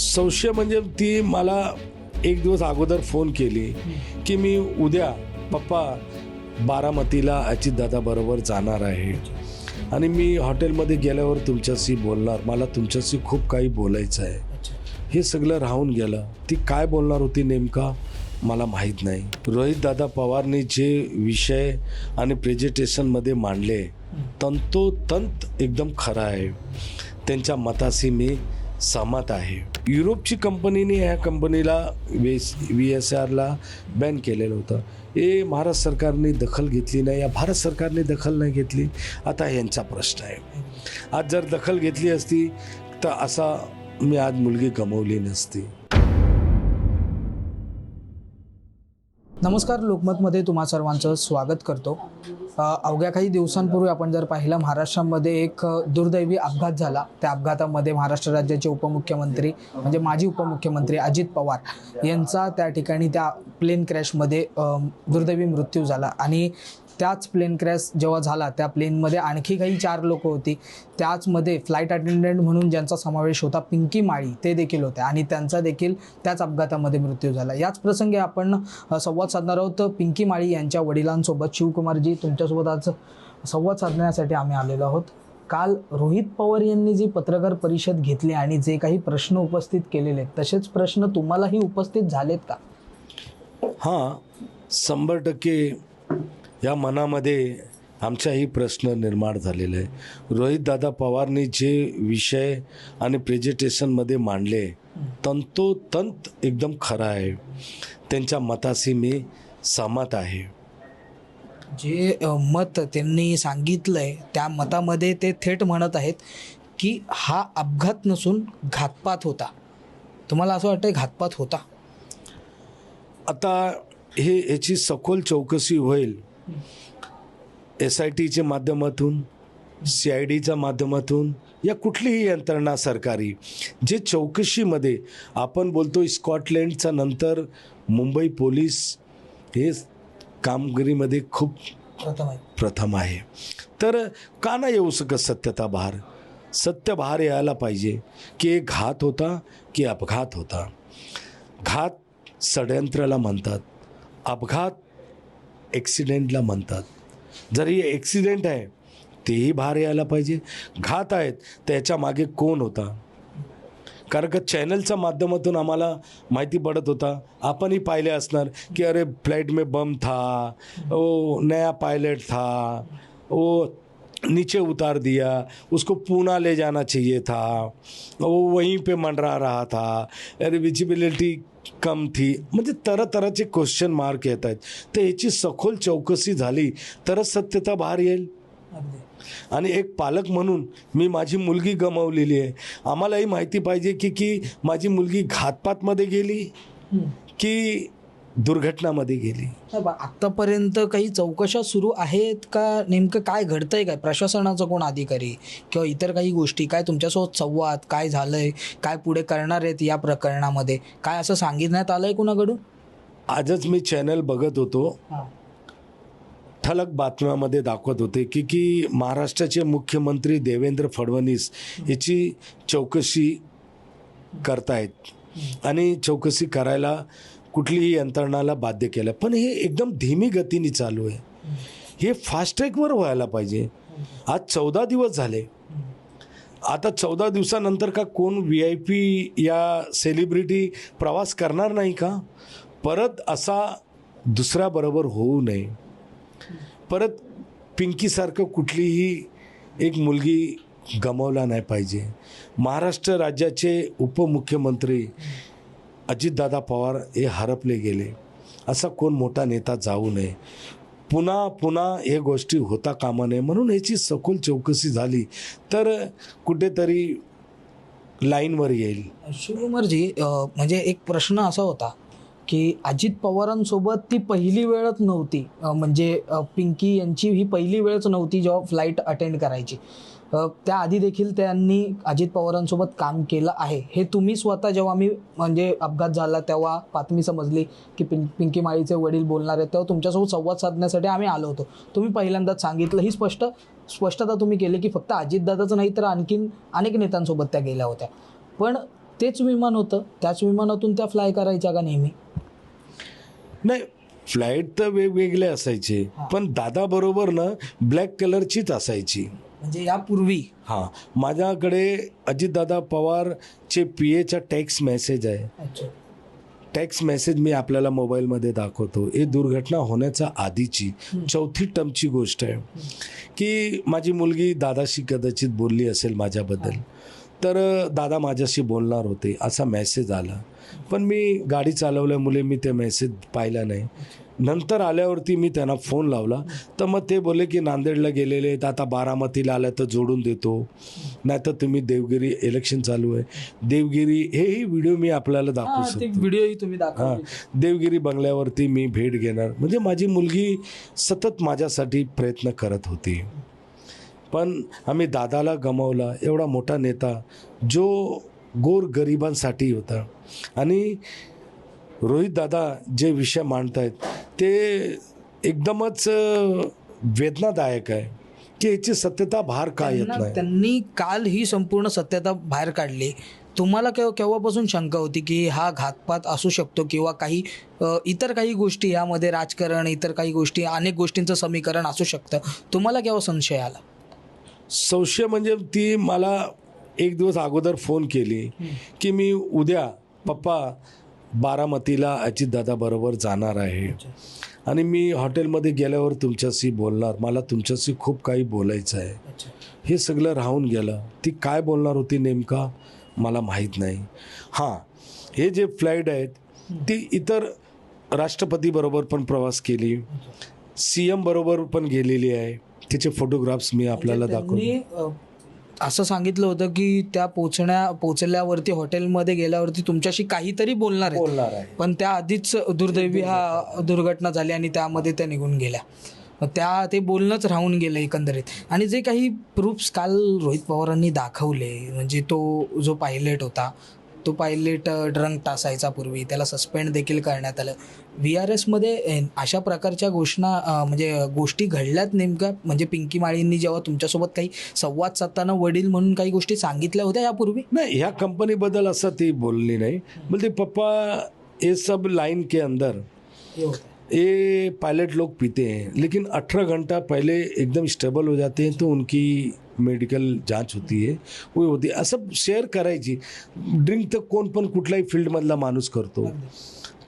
संशय म्हणजे ती मला एक दिवस अगोदर फोन केली की मी उद्या पप्पा बारामतीला अजितदादा बरोबर जाणार आहे. आणि मी हॉटेलमध्ये गेल्यावर तुमच्याशी बोलणार. मला तुमच्याशी खूप काही बोलायचं आहे. हे सगळं राहून गेलं. ती काय बोलणार होती नेमका मला माहीत नाही. रोहितदादा पवारने जे विषय आणि प्रेझेंटेशनमध्ये मांडले तंतोतंत एकदम खरं आहे. त्यांच्या मताशी मी सहमत आहे. युरोपची कंपनीने ह्या कंपनीला वेस व्ही एस आरला बॅन केलेलं होतं. हे महाराष्ट्र सरकारने दखल घेतली नाही. या भारत सरकारने दखल नाही घेतली. आता यांचा प्रश्न आहे. आज जर दखल घेतली असती तर असा मी आज मुलगी गमवली नसती. नमस्कार लोकमतमध्ये तुम्हा सर्वांचं स्वागत करतो. अवघ्या काही दिवसांपूर्वी आपण जर पाहिलं महाराष्ट्रामध्ये एक दुर्दैवी अपघात झाला. त्या अपघातामध्ये महाराष्ट्र राज्याचे उपमुख्यमंत्री म्हणजे माजी उपमुख्यमंत्री अजित पवार यांचा त्या ठिकाणी त्या प्लेन क्रॅशमध्ये दुर्दैवी मृत्यू झाला. आणि त्याच प्लेन क्रॅश जेव्हा झाला त्या प्लेनमध्ये आणखी काही चार लोक होती. त्याचमध्ये फ्लाईट अटेंडंट म्हणून ज्यांचा समावेश होता पिंकी माळी ते देखील होते. आणि त्यांचा देखील त्याच अपघातामध्ये मृत्यू झाला. याच प्रसंगी आपण संवाद साधणार आहोत. पिंकी माळी यांच्या वडिलांसोबत शिवकुमारजी तुमच्यासोबत आज संवाद साधण्यासाठी आम्ही आलेलो आहोत. काल रोहित पवार यांनी जी पत्रकार परिषद घेतली आणि जे काही प्रश्न उपस्थित केलेले आहेत तसेच प्रश्न तुम्हालाही उपस्थित झालेत का? हां शंभर टक्के या मनामध्ये आमचाही प्रश्न निर्माण झालेला आहे रोहितदादा पवारने जे विषय आणि प्रेझेंटेशनमध्ये मांडले तंतोतंत एकदम खरं आहे. त्यांच्या मताशी मी सहमत आहे. जे मत त्यांनी सांगितलंय त्या मतामध्ये ते थेट म्हणत आहेत की हा अपघात नसून घातपात होता. तुम्हाला असं वाटतंय घातपात होता? आता हे याची सखोल चौकशी होईल. एस आय टीच्या माध्यमातून सी आय डीच्या माध्यमातून या कुठलीही यंत्रणा सरकारी जे चौकशीमध्ये आपण बोलतो स्कॉटलँडच्या नंतर मुंबई पोलीस हे कामगिरीमध्ये खूप प्रथम आहे. प्रथम आहे. तर का नाही येऊ शकत सत्यता बाहेर सत्य बाहेर यायला पाहिजे की एक घात होता की अपघात होता. घात षडयंत्राला म्हणतात. अपघात ॲक्सिडेंटला म्हणतात. जर हे ॲक्सिडेंट आहे तेही बाहेर यायला पाहिजे. घात आहेत त्याच्यामागे कोण होता? कारण का चॅनलच्या माध्यमातून आम्हाला माहिती पडत होता. आपणही पाहिले असणार की अरे फ्लाईट में बम था ओ नया पायलट था वो नीचे उतार दिया उसको पूना ले जाना चाहिए था वो वहीं पे मंडरा रहा था। अरे विजिबिलिटी कम थी. म्हणजे तरह तऱ्हाचे क्वेश्चन मार्क येत आहेत. तर याची सखोल चौकशी झाली तरच सत्यता बाहेर येईल. आणि एक पालक म्हणून मी माझी मुलगी गमावलेली आहे. आम्हालाही माहिती पाहिजे की की माझी मुलगी घातपातमध्ये गेली की दुर्घटनामध्ये गेली. आत्तापर्यंत काही चौकशा सुरू आहेत का? नेमकं काय घडतंय काय? प्रशासनाचा कोण अधिकारी? किंवा इतर काही गोष्टी? काय तुमच्यासोबत संवाद? काय झालंय? काय पुढे करणार आहेत या प्रकरणामध्ये? काय असं सांगितण्यात आलंय कुणाकडून? आजच मी चॅनल बघत होतो. ठळक बातम्यामध्ये दाखवत होते की की महाराष्ट्राचे मुख्यमंत्री देवेंद्र फडणवीस याची चौकशी करतायत. आणि चौकशी करायला कुठलीही यंत्रणाला बाध्य केलं. पण हे एकदम धीमी गतीने चालू आहे. हे फास्ट ट्रॅकवर व्हायला पाहिजे. आज चौदा दिवस झाले. आता चौदा दिवसानंतर का कोण व्ही आय पी या सेलिब्रिटी प्रवास करणार नाही का? परत असा दुसऱ्याबरोबर होऊ नये. परत पिंकीसारखं कुठलीही एक मुलगी गमावला नाही पाहिजे. महाराष्ट्र राज्याचे उपमुख्यमंत्री अजितदादा पवार हे हरपले गेले. असा कोण मोठा नेता जाऊ नये. पुन्हा पुन्हा हे गोष्टी होता कामा नये म्हणून याची सखोल चौकशी झाली तर कुठेतरी लाईनवर येईल. शिवकुमारजी म्हणजे एक प्रश्न असा होता की अजित पवारांसोबत ती पहिली वेळच नव्हती. म्हणजे पिंकी यांची ही पहिली वेळच नव्हती जेव्हा फ्लाईट अटेंड करायची. त्याआधी देखील त्यांनी अजित पवारांसोबत काम केलं आहे. हे तुम्ही स्वतः जेव्हा मी म्हणजे अपघात झाला तेव्हा बातमी समजली की पिं पिंकी माळीचे वडील बोलणार आहेत तेव्हा तुमच्यासोबत संवाद साधण्यासाठी आम्ही आलो होतो. तुम्ही पहिल्यांदाच सांगितलं. ही स्पष्ट स्पष्टता तुम्ही केली की फक्त अजितदादाचं नाही तर आणखीन अनेक नेत्यांसोबत त्या गेल्या होत्या. पण तेच विमान होतं. त्याच विमानातून त्या फ्लाय करायच्या का नेहमी? नाही फ्लाईट तर वेगवेगळे असायचे. पण दादा बरोबर ना ब्लॅक कलरचीच असायची. म्हणजे यापूर्वी? हां. माझ्याकडे अजितदादा पवारचे पी एचा टॅक्स मेसेज आहे. टॅक्स मेसेज मी आपल्याला मोबाईलमध्ये दाखवतो. ही दुर्घटना होण्याच्या आधीची चौथी टर्मची गोष्ट आहे. की माझी मुलगी दादाशी कदाचित बोलली असेल माझ्याबद्दल तर दादा माझ्याशी बोलणार होते असा मेसेज आला. पण मी गाडी चालवल्यामुळे मी ते मेसेज पाहिला नाही. नंतर आल्यावरती मी त्यांना फोन लावला. तर मग ते बोलले की नांदेडला गेलेले आहेत. आता बारामतीला आल्या तर जोडून देतो. नाही तर तुम्ही देवगिरी इलेक्शन चालू आहे. देवगिरी हेही व्हिडिओ मी आपल्याला दाखवू शकतो. व्हिडिओही तुम्ही हां. देवगिरी बंगल्यावरती मी भेट घेणार. म्हणजे माझी मुलगी सतत माझ्यासाठी प्रयत्न करत होती. पण आम्ही दादाला गमावला. एवढा मोठा नेता जो गोर गरिबांसाठी होता. आणि रोहित दादा जे विषय मांडतायत ते एकदमच वेदनादायक आहे की याची सत्यता बाहेर का येत नाही? त्यांनी काल ही संपूर्ण सत्यता बाहेर काढली. तुम्हाला केव्हा केव्हापासून शंका होती की हा घातपात असू शकतो किंवा काही इतर काही गोष्टी यामध्ये राजकारण इतर काही गोष्टी अनेक गोष्टींचं समीकरण असू शकतं? तुम्हाला केव्हा संशय आला? संशय म्हणजे ती मला एक दिवस अगोदर फोन केली की मी उद्या पप्पा बारामतीला अजितदादाबरोबर जाणार आहे. आणि मी हॉटेलमध्ये गेल्यावर तुमच्याशी बोलणार मला तुमच्याशी खूप काही बोलायचं आहे. हे सगळं राहून गेलं. ती काय बोलणार होती नेमका मला माहीत नाही. हां हे जे फ्लाईट आहेत ती इतर राष्ट्रपतीबरोबर पण प्रवास केली सी एम बरोबर पण गेलेली आहे. तिचे फोटोग्राफ्स मी आपल्याला दाखवले त्यांनी, अ, असं सांगितलं होतं की त्या पोचण्या पोचल्यावरती हॉटेलमध्ये गेल्यावरती तुमच्याशी काहीतरी बोलणार आहेत. बोलणार आहे. पण त्या आधीच दुर्दैवी हा दुर्घटना झाली आणि त्यामध्ये त्या निघून गेल्या. त्या ते बोलणंच राहून गेलं एकंदरीत. आणि जे काही प्रूफ्स काल रोहित पवारांनी दाखवले म्हणजे तो जो पायलट होता तो पायलट ड्रंक टासायचा पूर्वी. त्याला सस्पेंड देखील करण्यात आलं. व्ही आर एसमध्ये अशा प्रकारच्या घोषणा म्हणजे गोष्टी घडल्यात नेमक्या? म्हणजे पिंकी माळींनी जेव्हा तुमच्यासोबत काही संवाद साधताना वडील म्हणून काही गोष्टी सांगितल्या होत्या यापूर्वी? नहीं ह्या कंपनीबद्दल असं ती बोलली नाही. बोलते पप्पा ये सब लाइन के अंदर हे ये पायलट लोग पीते हैं, लेकिन 18 घंटा पहले एकदम स्टेबल हो जाते हैं तो उनकी मेडिकल जाँच होती है, वो होती है। असं शेअर करायची ड्रिंक तो तर कोण पण फ़ील्ड फील्डमधला माणूस करतो?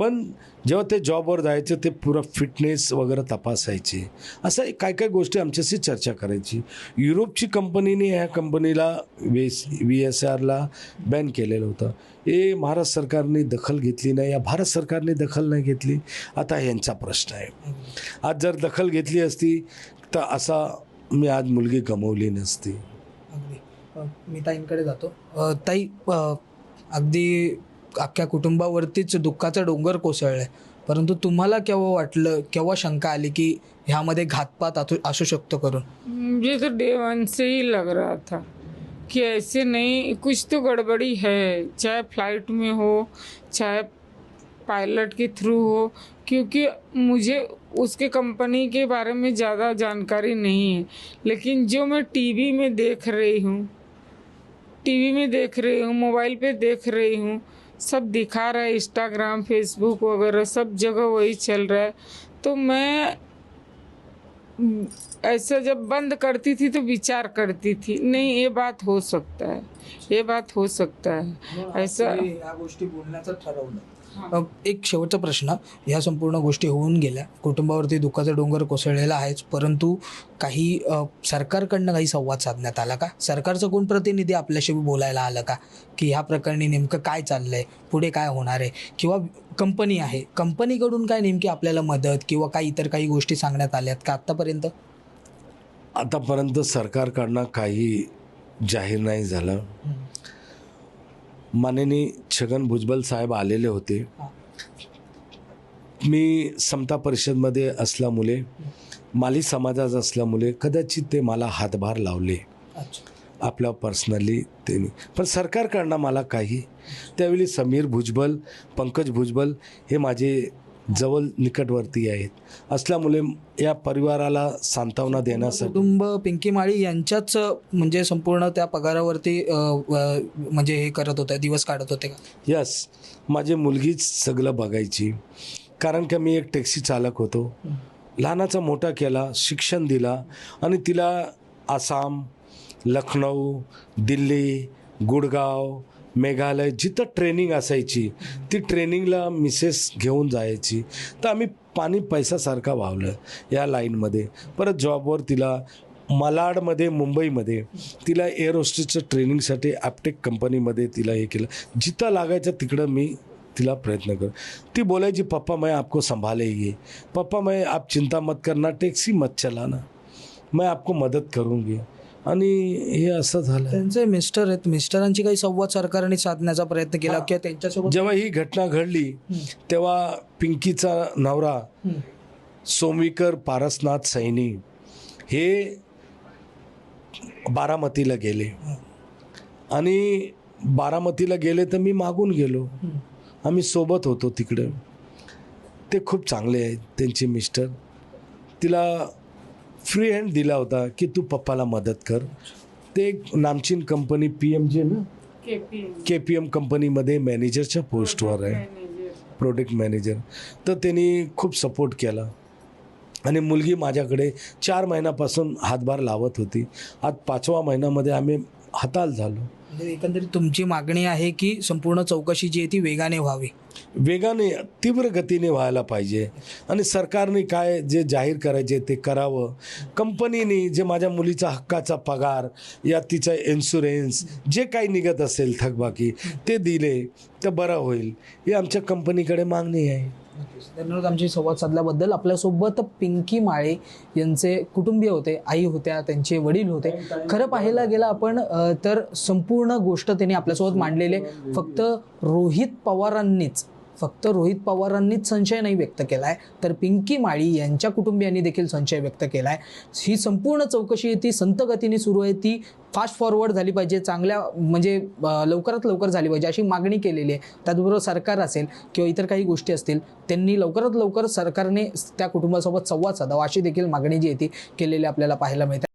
पण जेव्हा ते जॉबवर जायचे ते पुरं फिटनेस वगैरे तपासायचे. असं काय काय गोष्टी आमच्याशी चर्चा करायची. युरोपची कंपनीने ह्या कंपनीला वेस व्ही एस आरला बॅन केलेलं होतं. हे महाराष्ट्र सरकारने दखल घेतली नाही. या भारत सरकारने दखल नाही घेतली. आता यांचा प्रश्न आहे. आज जर दखल घेतली असती तर असा मी आज मुलगी गमवली नसती. अगदी. मी ताईंकडे जातो. ताई अगदी अख्ख्या कुटुंबावरतीच दुःखाचा डोंगर कोसळलाय. परंतु तुम्हाला केव्हा वाटलं, केव्हा शंका आली की ह्यामध्ये घातपात असू शकतो करून? मुझे तो डे वन से ही लग रहा था कि ऐसे नहीं, कुछ तो गड़बड़ी है। चाहे फ़्लाइट में हो, चाहे पायलट के थ्रू हो, क्योंकि मुझे उसके कंपनी के बारे में ज़्यादा जानकारी नहीं है। लेकिन जो मैं टीवी में देख रही हूँ टीवी में देख रही हूँ मोबाइल पे देख रही हूँ सब दिखा रहा है इंस्टाग्राम फेसबुक वगैरह सब जगह वही चल रहा है। तो मैं हम्म, ऐसा जब बंद करती थी तो विचार करती थी नहीं ये बात हो सकता है ये बात हो सकता है ऐसा। या गोष्टी बोलण्याचं ठरवलं. अ, एक शेवटचा प्रश्न. ह्या संपूर्ण गोष्टी होऊन गेल्या. कुटुंबावरती दुःखाचा डोंगर कोसळलेला आहेच. परंतु काही सरकारकडनं काही संवाद साधण्यात आला का? सरकारचं कोण प्रतिनिधी आपल्याशी बोलायला आलं का? की ह्या प्रकरणी नेमकं काय चाललंय? पुढे काय होणार आहे? किंवा कंपनी आहे. कंपनीकडून काय नेमकी आपल्याला मदत किंवा काही इतर काही गोष्टी सांगण्यात आल्यात का आत्तापर्यंत? आतापर्यंत सरकारकडनं काही जाहीर नाही झालं. माननीय छगन भुजबल साहेब आलेले होते. मी समता परिषदमध्ये असल्यामुळे माली समाजात असल्यामुळे कदाचित ते मला हातभार लावले. आपल्या पर्सनली त्यांनी पण सरकारकडनं मला काही. त्यावेळी समीर भुजबल पंकज भुजबल हे माझे जवळ निकटवर्ती आहेत. असल्यामुळे या परिवाराला सांत्वना देण्यासाठी कुटुंब पिंकी माळी यांच्याच म्हणजे संपूर्ण त्या पगारावरती म्हणजे हे करत होते दिवस काढत होते का? यस माझी मुलगीच सगळं बघायची. कारण का मी एक टॅक्सी चालक होतो. लहानाचा मोठा केला शिक्षण दिला आणि तिला आसाम लखनौ दिल्ली गुडगाव मेघालय जिथं ट्रेनिंग असायची ती ट्रेनिंगला मिसेस घेऊन जायची. तर आम्ही पाणी पैसासारखा वावलं या लाईनमध्ये परत जॉबवर तिला मलाडमध्ये मुंबईमध्ये तिला एअर होस्टेसच्या ट्रेनिंगसाठी ॲपटेक कंपनीमध्ये तिला हे केलं. जिथं लागायचं तिकडं मी तिला प्रयत्न कर. ती बोलायची पप्पा मैं आपको संभालेगी पप्पा मैं आप चिंता मत करना टॅक्सी मत चलाना. मैं आपको मदत करूंगी. आणि हे असं झालं त्यांचे मिस्टर आहेत. मिस्टरांची काही संवाद सरकारने साधण्याचा प्रयत्न केला किंवा त्यांच्यासोबत जेव्हा ही घटना घडली तेव्हा पिंकीचा नवरा सोमविकर पारसनाथ सैनी हे बारामतीला गेले. आणि बारामतीला गेले तर मी मागून गेलो. आम्ही सोबत होतो तिकडं. ते खूप चांगले आहेत त्यांचे मिस्टर. तिला फ्री हँड दिला होता की तू पप्पाला मदत कर. ते एक नामचीन कंपनी पी एम जे ना? केपीएम के पी एम कंपनीमध्ये मॅनेजरच्या पोस्टवर आहे. प्रोडक्ट मॅनेजर तर त्यांनी खूप सपोर्ट केला. आणि मुलगी माझ्याकडे चार महिन्यापासून हातभार लावत होती. आज पाचवा महिन्यामध्ये आम्ही हाताल झालो. म्हणजे एकंदरीत तुमची मागणी आहे की संपूर्ण चौकशी जी आहे ती वेगाने व्हावी? वेगाने तीव्र गतीने व्हायला पाहिजे. आणि सरकारने काय जे जाहीर करायचे ते करावं. कंपनीने जे माझ्या मुलीचा हक्काचा पगार या तिचा इन्शुरन्स जे काही निघत असेल थकबाकी ते दिले तर बरं होईल. ही आमच्या कंपनीकडे मागणी आहे. धन्यवाद आमची संवाद साधल्याबद्दल आपल्यासोबत पिंकी माळे यांचे कुटुंबीय होते आई होत्या त्यांचे वडील होते. खरं पाहायला गेलं आपण तर संपूर्ण गोष्ट त्यांनी आपल्यासोबत मांडलेले फक्त रोहित पवारांनीच. फक्त रोहित पवारांनीच संशय नाही व्यक्त केला आहे तर पिंकी माळी यांच्या कुटुंबियांनी देखील संशय व्यक्त केला आहे ही संपूर्ण चौकशी आहे ती संतगतीने सुरू आहे ती फास्ट फॉरवर्ड झाली पाहिजे चांगल्या म्हणजे लवकरात लवकर झाली पाहिजे अशी मागणी केलेली आहे. त्याचबरोबर सरकार असेल किंवा इतर काही गोष्टी असतील त्यांनी लवकरात लवकर सरकारने त्या कुटुंबासोबत संवाद साधावा अशी देखील मागणी जी आहे ती केलेली आपल्याला पाहायला मिळते.